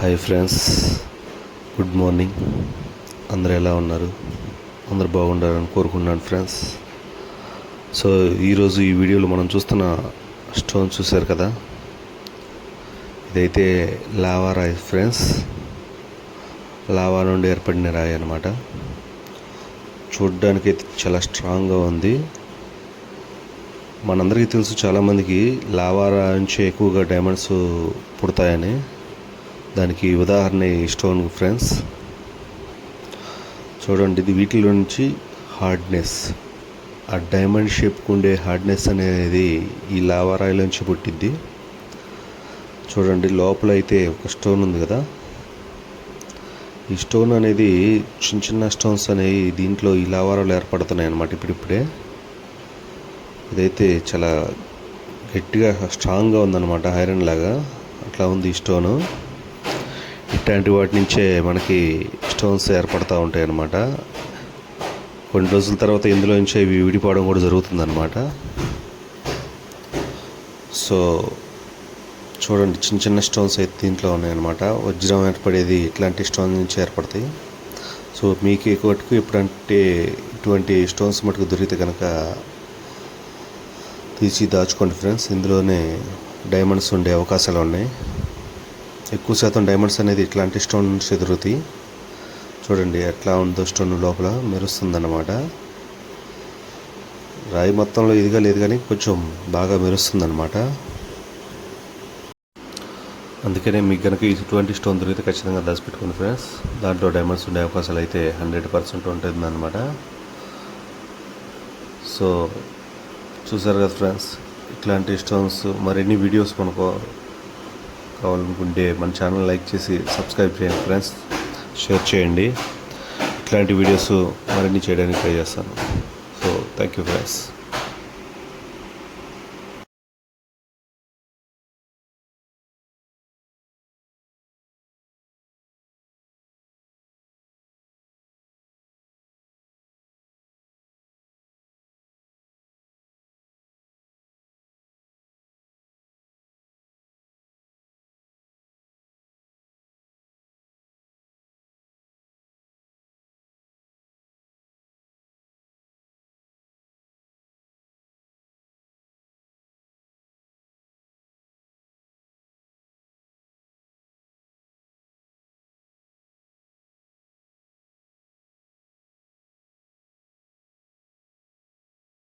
Hi friends good morning. అందరు ఎలా ఉన్నారు? అందరు బాగుండాలని కోరుకున్నాను ఫ్రెండ్స్. సో ఈరోజు ఈ వీడియోలో మనం చూస్తున్న స్టోన్ చూశారు కదా? ఇదైతే లావా రాయి ఫ్రెండ్స్. లావా నుండి ఏర్పడిన రాయి అనమాట చూడ్డానికి అయితే చాలా స్ట్రాంగ్గా ఉంది. మనందరికీ తెలుసు చాలామందికి లావా రాయి నుంచి ఎక్కువగా డైమండ్స్ పుడతాయని. దానికి ఉదాహరణ ఈ స్టోన్ ఫ్రెండ్స్. చూడండి ఇది వీటిలో నుంచి హార్డ్నెస్. ఆ డైమండ్ షేప్కి ఉండే హార్డ్నెస్ అనేది ఈ లావా రాయిలోంచి పుట్టిద్ది. చూడండి లోపల అయితే ఒక స్టోన్ ఉంది కదా. ఈ స్టోన్ అనేది చిన్న చిన్న స్టోన్స్ అనేవి దీంట్లో ఈ లావారాలు ఏర్పడుతున్నాయి అన్నమాట ఇప్పుడిప్పుడే. ఇదైతే చాలా గట్టిగా స్ట్రాంగ్గా ఉందన్నమాట ఐరన్ లాగా. అట్లా ఉంది ఈ స్టోను. ఇట్లాంటి వాటి నుంచే మనకి స్టోన్స్ ఏర్పడుతూ ఉంటాయి అన్నమాట కొన్ని రోజుల తర్వాత ఇందులో నుంచే ఇవి విడిపోవడం కూడా జరుగుతుందన్నమాట. సో చూడండి చిన్న చిన్న స్టోన్స్ అయితే దీంట్లో ఉన్నాయన్నమాట. వజ్రం ఏర్పడేది ఇట్లాంటి స్టోన్ నుంచి ఏర్పడతాయి. సో మీకు ఎక్కువకు ఇప్పుడంటే ఇటువంటి స్టోన్స్ మటుకు దొరికితే కనుక తీసి దాచుకోండి ఫ్రెండ్స్. ఇందులోనే డైమండ్స్ ఉండే అవకాశాలు ఉన్నాయి. ఎక్కువ శాతం డైమండ్స్ అనేది ఇట్లాంటి స్టోన్ నుంచి దొరుకుతాయి చూడండి ఎట్లా ఉందో స్టోన్ లోపల మెరుస్తుందన్నమాట. రాయి మొత్తంలో ఇదిగా లేదు కానీ కొంచెం బాగా మెరుస్తుందన్నమాట. అందుకనే మీకు కనుక ఇటువంటి స్టోన్ దొరికితే ఖచ్చితంగా దాచిపెట్టుకోండి ఫ్రెండ్స్ దాంట్లో డైమండ్స్ ఉండే అవకాశాలు అయితే హండ్రెడ్ పర్సెంట్ ఉంటుందన్నమాట. సో చూసారు కదా ఫ్రెండ్స్ ఇట్లాంటి స్టోన్స్ మరిన్ని వీడియోస్ మనకు కావాలనుకుంటే మన ఛానల్ లైక్ చేసి సబ్స్క్రైబ్ చేయండి ఫ్రెండ్స్. షేర్ చేయండి. ఇట్లాంటి వీడియోస్ మరిన్ని చేయడానికి ట్రై చేస్తాను. So thank you friends